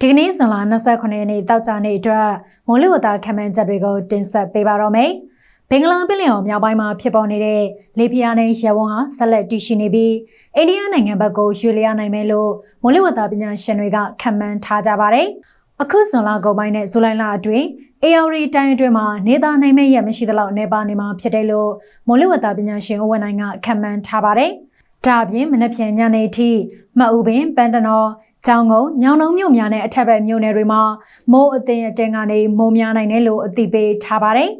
ဒီကနေ့ဇွန်လ29ရက်နေ့တောက်ကြနေ့အတွက်မိုးလေဝသခန့်မှန်းချက်တွေကိုတင်ဆက်ပေးပါတော့မယ်။ဘင်္ဂလားပင်လယ်အော်မြောက်ပိုင်းမှာဖြစ်ပေါ်နေတဲ့လေပြင်းနဲ့ရေဝန်းဟာဆက်လက်တည်ရှိနေပြီးအိန္ဒိယနိုင်ငံဘက်ကိုရွှေ့လျားနိုင်မယ်လို့မိုးလေဝသပညာရှင်တွေကခန့်မှန်းထားကြပါတယ်။အခုဇွန်လကုန်ပိုင်းနဲ့ဇူလိုင်လအတွင်း AR တိုင်းအတွင်းမှာနေသားနိုင်မဲ့ရမရှိသလောက်နေပါနေမှာဖြစ်တယ်လို့မိုးလေဝသပညာရှင်ဦးဝင်းနိုင်ကခန့်မှန်းထားပါတယ်။ ဒါအပြင်မနက်ဖြန်ညနေထိမှတ်ဦးပင်ပန်းတနော်ကျောင်းကုန်းညောင်နှုံမြို့များနဲ့အထက်ဘက်မြို့နယ်တွေမှာမိုးအသင်အတင်းကနေမိုးများနိုင်တယ်လို့အသိပေးထားပါတယ်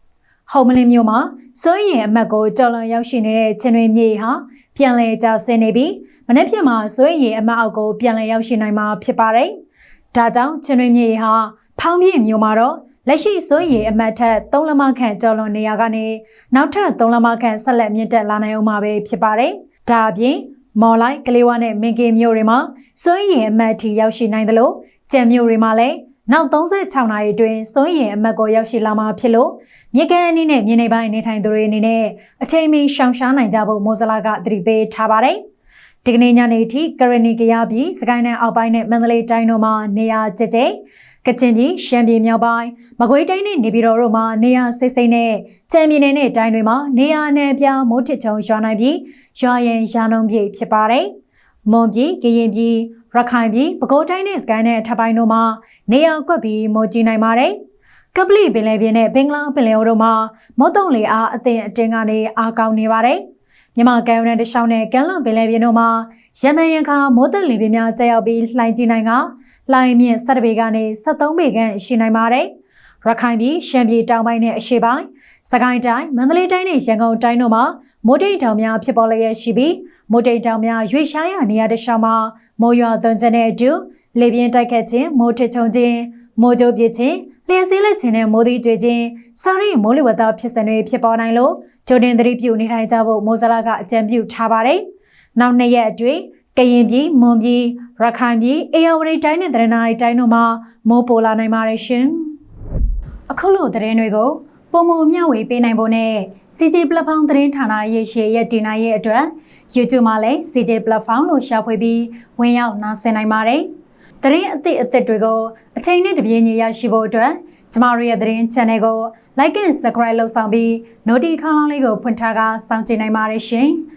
။ဟုံမလင်းမြို့မှာစိုးရင်အမတ်ကိုကြော်လွန်ရောက်ရှိနေတဲ့ချင်းတွင်မြေဟာပြန်လည်ကျဆင်းနေပြီးမနေ့ဖြန်မှာစိုးရင်အမတ်အောက်ကိုပြန်လည်ရောက်ရှိနိုင်မှာဖြစ်ပါတယ်။ဒါကြောင့်ချင်းတွင်မြေဟာဖောင်းပြည့်မြို့မှာတော့လက်ရှိစိုးရင်အမတ်ထက်3လမခန့်ကြော်လွန်နေရကနေနောက်ထပ်3လမခန့်ဆက်လက်မြင့်တက်လာနိုင်အောင်မှာပဲဖြစ်ပါတယ်။ ဒါအပြင်မော်လိုက် ကလေးဝါနဲ့မင်ကင်မြို့တွေမှာစွန့်ရင်အမတ်ထိရောက်ရှိနိုင်သလိုကြံမြို့တွေမှာလည်းနောက်36နာရီအတွင်းစွန့်ရင်အမတ်ကိုရောက်ရှိလာမှာဖြစ်လို့မြေကန်အနေနဲ့မြေနေပိုင်းနေထိုင်သူတွေအနေနဲ့အချိန်မီရှောင်ရှားနိုင်ကြဖို့မိုးစလာကသတိပေးထားပါတယ်။ဒီကနေ့ညနေထိကရဏီကရပြည်စကိုင်းနယ်အောက်ပိုင်းနဲ့မန္တလေးတိုင်းတို့မှာနေရာကျကျ ကချင်ပြည်ရှမ်းပြည်မြောက်ပိုင်းမကွေးတိုင်းနဲ့နေပြည်တော်တို့မှာနေရာစိတ်စိတ်နဲ့ကြံပြည်နယ်နဲ့တိုင်းတွေမှာနေရာနယ်ပြားမိုးထစ်ချုံရွာနိုင်ပြီးရွာရင်ရာနှုံပြည့်ဖြစ်ပါတယ်။မွန်ပြည်ကရင်ပြည်ရခိုင်ပြည်ပဲခူးတိုင်းနဲ့စကိုင်းနဲ့ထပ်ပိုင်းတို့မှာနေရာကွက်ပြီးမိုးကြီးနိုင်ပါတယ်။ကပလီပင်လယ်ပြင်နဲ့ဘင်္ဂလားပင်လယ်အော်တို့မှာမုတ်တုံလေအားအသင်အတင်းကနေအားကောင်းနေပါတယ်။မြန်မာကမ်းရိုးတန်းတစ်လျှောက်နဲ့ကမ်းလွန်ပင်လယ်ပြင်တို့မှာရမန်ရန်ခါမိုးသက်လေပြင်းများကျရောက်ပြီးလှိုင်းကြီးနိုင်က လှိုင်းမြင့်ဆက်တပေကနေ73ပေခန့်ရှိနိုင်ပါတယ်။ရခိုင်ပြည်ရှမ်းပြည်တောင်ပိုင်းနဲ့အရှေ့ပိုင်းစကိုင်းတိုင်းမန္တလေးတိုင်းနဲ့ရန်ကုန်တိုင်းတို့မှာမိုးတိတ်တောင်များဖြစ်ပေါ်လျက်ရှိပြီးမိုးတိတ်တောင်များရွေ့ရှားရနေရာတစ်လျှောက်မှာမိုးရွာသွန်းခြင်းနဲ့အတူလေပြင်းတိုက်ခတ်ခြင်းမိုးထချုံခြင်းမိုးကြိုးပစ်ခြင်းလျှက်စီးလက်ခြင်းနဲ့မိုးသီးကြွေခြင်းစာရိမိုးလေဝသဖြစ်စဉ်တွေဖြစ်ပေါ်နိုင်လို့ဂျိုဒင်သတိပြုနေထိုင်ကြဖို့မိုးစလာကအကြံပြုထားပါတယ်။နောက်နှစ်ရက်အတွင်း ကရင်ပြည်မွန်ပြည်ရခိုင်ပြည်အေရဝတီတိုင်းနဲ့တရနာရီတိုင်းတို့မှာမိုးပိုလာနိုင်ပါတယ်ရှင်။အခုလိုသတင်းတွေကိုပုံမမျှဝေပေးနိုင်ဖို့နဲ့ CJ Platform သတင်းဌာနရဲ့ရှေ့ရက်တင်နိုင်ရဲ့အတွက် YouTube မှာလည်း CJ Platform လို့ရှာဖွေပြီးဝင်ရောက်နားဆင်နိုင်ပါတယ်။သတင်းအသစ်အသစ်တွေကိုအချိန်နဲ့တပြေးညီရရှိဖို့အတွက်ကျမတို့ရဲ့သတင်း channel ကို like and subscribe လုပ်ဆောင်ပြီး notification လေးကိုဖွင့်ထားကစောင့်ကြည့်နိုင်ပါတယ်ရှင်။